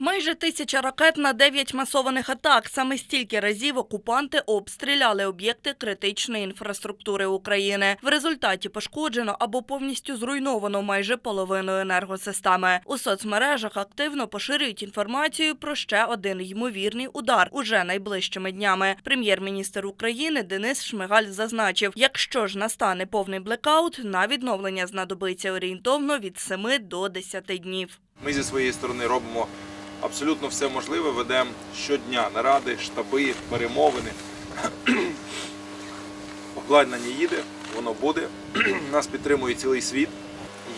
Майже тисяча ракет на дев'ять масованих атак. Саме стільки разів окупанти обстріляли об'єкти критичної інфраструктури України. В результаті пошкоджено або повністю зруйновано майже половину енергосистеми. У соцмережах активно поширюють інформацію про ще один ймовірний удар уже найближчими днями. Прем'єр-міністр України Денис Шмигаль зазначив, якщо ж настане повний блекаут, на відновлення знадобиться орієнтовно від 7 до 10 днів. Ми зі своєї сторони робимо абсолютно все можливе, ведемо щодня наради, штаби, перемовини. Обладнання їде, воно буде. Нас підтримує цілий світ.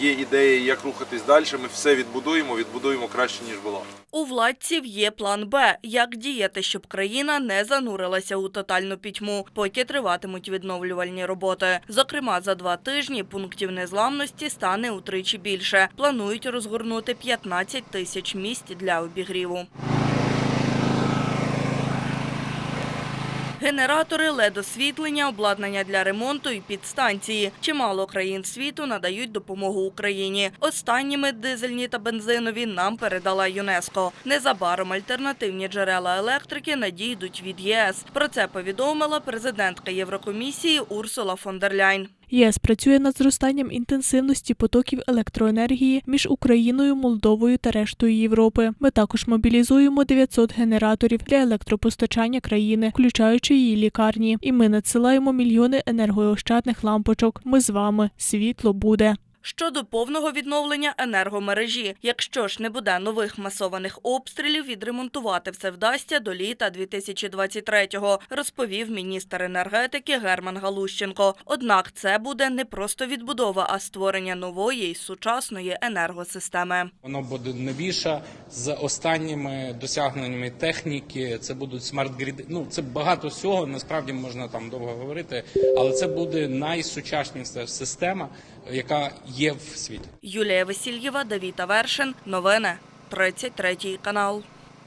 Є ідеї, як рухатись далі. Ми все відбудуємо, відбудуємо краще, ніж було. У владців є план Б, як діяти, щоб країна не занурилася у тотальну пітьму, поки триватимуть відновлювальні роботи. Зокрема, за два тижні пунктів незламності стане утричі більше. Планують розгорнути 15 тисяч місць для обігріву. Генератори, ледосвітлення, обладнання для ремонту і підстанції. Чимало країн світу надають допомогу Україні. Останніми дизельні та бензинові нам передала ЮНЕСКО. Незабаром альтернативні джерела електрики надійдуть від ЄС. Про це повідомила президентка Єврокомісії Урсула фон дер Ляйн. ЄС працює над зростанням інтенсивності потоків електроенергії між Україною, Молдовою та рештою Європи. Ми також мобілізуємо 900 генераторів для електропостачання країни, включаючи її лікарні. І ми надсилаємо мільйони енергоощадних лампочок. Ми з вами. Світло буде. Щодо повного відновлення енергомережі, якщо ж не буде нових масованих обстрілів, відремонтувати все вдасться до літа 2023-го, розповів міністр енергетики Герман Галущенко. Однак це буде не просто відбудова, а створення нової й сучасної енергосистеми. Воно буде новіше з останніми досягненнями техніки. Це будуть смарт-гріди. Ну це багато всього. Насправді можна там довго говорити, але це буде найсучасніша система, яка є в світі. Юлія Васильєва, Давіта Вершин, Новини 33 канал.